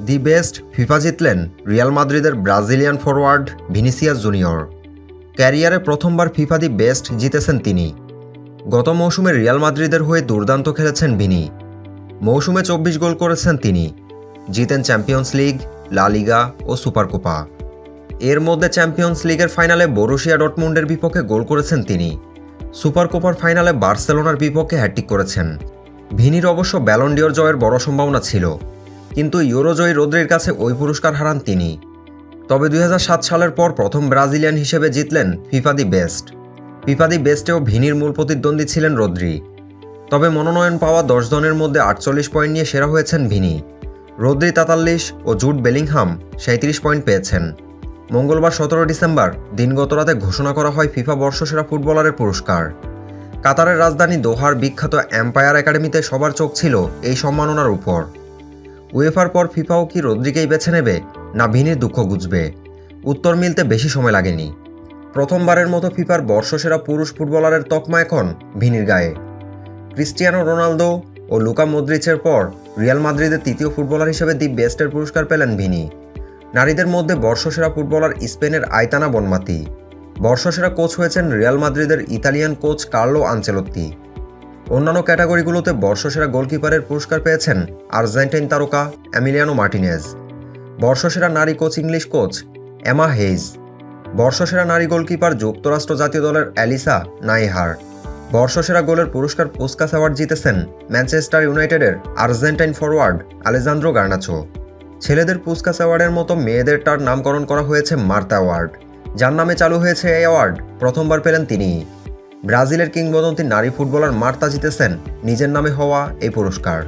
দি best FIFA জিতলেন Real মাদ্রিদের Brazilian forward Vinicius junior. ক্যারিয়ারে প্রথমবার ফিফা দি বেস্ট জিতেছেন তিনি। গত মৌসুমে রিয়াল মাদ্রিদের হয়ে দুর্দান্ত খেলেছেন ভিনি। মৌসুমে চব্বিশ গোল করেছেন তিনি। জিতেন চ্যাম্পিয়ন্স লিগ, লা লিগা ও সুপারকোপা এর মধ্যে চ্যাম্পিয়ন্স লিগের ফাইনালে বরুশিয়া ডটমুন্ডের বিপক্ষে গোল করেছেন তিনি। সুপারকোপার ফাইনালে বার্সেলোনার বিপক্ষে হ্যাট্রিক করেছেন। ভিনির অবশ্য ব্যালন্ডিয়র জয়ের বড় সম্ভাবনা ছিল। কিন্তু ইউরোজয়ী রোদ্রির কাছে ওই পুরস্কার হারান তিনি। তবে দুই হাজার সাত সালের পর প্রথম ব্রাজিলিয়ান হিসেবে জিতলেন FIFA the best. FIFA the বেস্টেও ভিনির মূল প্রতিদ্বন্দ্বী ছিলেন রোদ্রি। তবে মনোনয়ন পাওয়া দশ জনের মধ্যে আটচল্লিশ পয়েন্ট নিয়ে সেরা হয়েছেন ভিনি। রোদ্রি তাতাল্লিশ ও জুট বেলিংহাম সাঁত্রিশ পয়েন্ট পেয়েছেন। মঙ্গলবার সতেরো ডিসেম্বর দিনগত রাতে ঘোষণা করা হয় ফিফা বর্ষসেরা ফুটবলারের পুরস্কার। কাতারের রাজধানী দোহার বিখ্যাত এম্পায়ার একাডেমিতে সবার চোখ ছিল এই সম্মাননার উপর। উয়েফার পর ফিফাও কি রদ্রিকেই বেছে নেবে? না ভিনির দুঃখ গুজবে। উত্তর মিলতে বেশি সময় লাগেনি। প্রথমবারের মতো ফিফার বর্ষসেরা পুরুষ ফুটবলারের তকমা এখন ভিনির গায়ে। ক্রিস্টিয়ানো রোনালদো ও লুকা মদ্রিচের পর রিয়াল মাদ্রিদের তৃতীয় ফুটবলার হিসেবে দি বেস্টের পুরস্কার পেলেন ভিনি। নারীদের মধ্যে বর্ষসেরা ফুটবলার স্পেনের আয়তানা বনমাতি। বর্ষসেরা কোচ হয়েছেন রিয়াল মাদ্রিদের ইতালিয়ান কোচ কার্লো আঞ্চেলত্তি অন্যান্য ক্যাটাগরিগুলোতে বর্ষসেরা গোলকিপারের পুরস্কার পেয়েছেন আর্জেন্টাইন তারকা অ্যামিলিয়ানো মার্টিনেজ। বর্ষসেরা নারী coach, English coach Emma Hayes. বর্ষসেরা নারী গোলকিপার যুক্তরাষ্ট্র জাতীয় দলের অ্যালিসা নাইহার। বর্ষসেরা গোলের পুরস্কার পুস্কাস অ্যাওয়ার্ড জিতেছেন ম্যানচেস্টার ইউনাইটেডের আর্জেন্টাইন ফরওয়ার্ড আলেজান্দ্রো গার্নাচো। ছেলেদের পুস্কাস অ্যাওয়ার্ডের মতো মেয়েদেরটার নামকরণ করা হয়েছে মার্তা অ্যাওয়ার্ড যার নামে চালু হয়েছে এই অ্যাওয়ার্ড, প্রথমবার পেলেন তিনি ব্রাজিলের কিংবদন্তি নারী ফুটবলার মার্তা জিতেছেন নিজের নামে হওয়া এই পুরস্কার।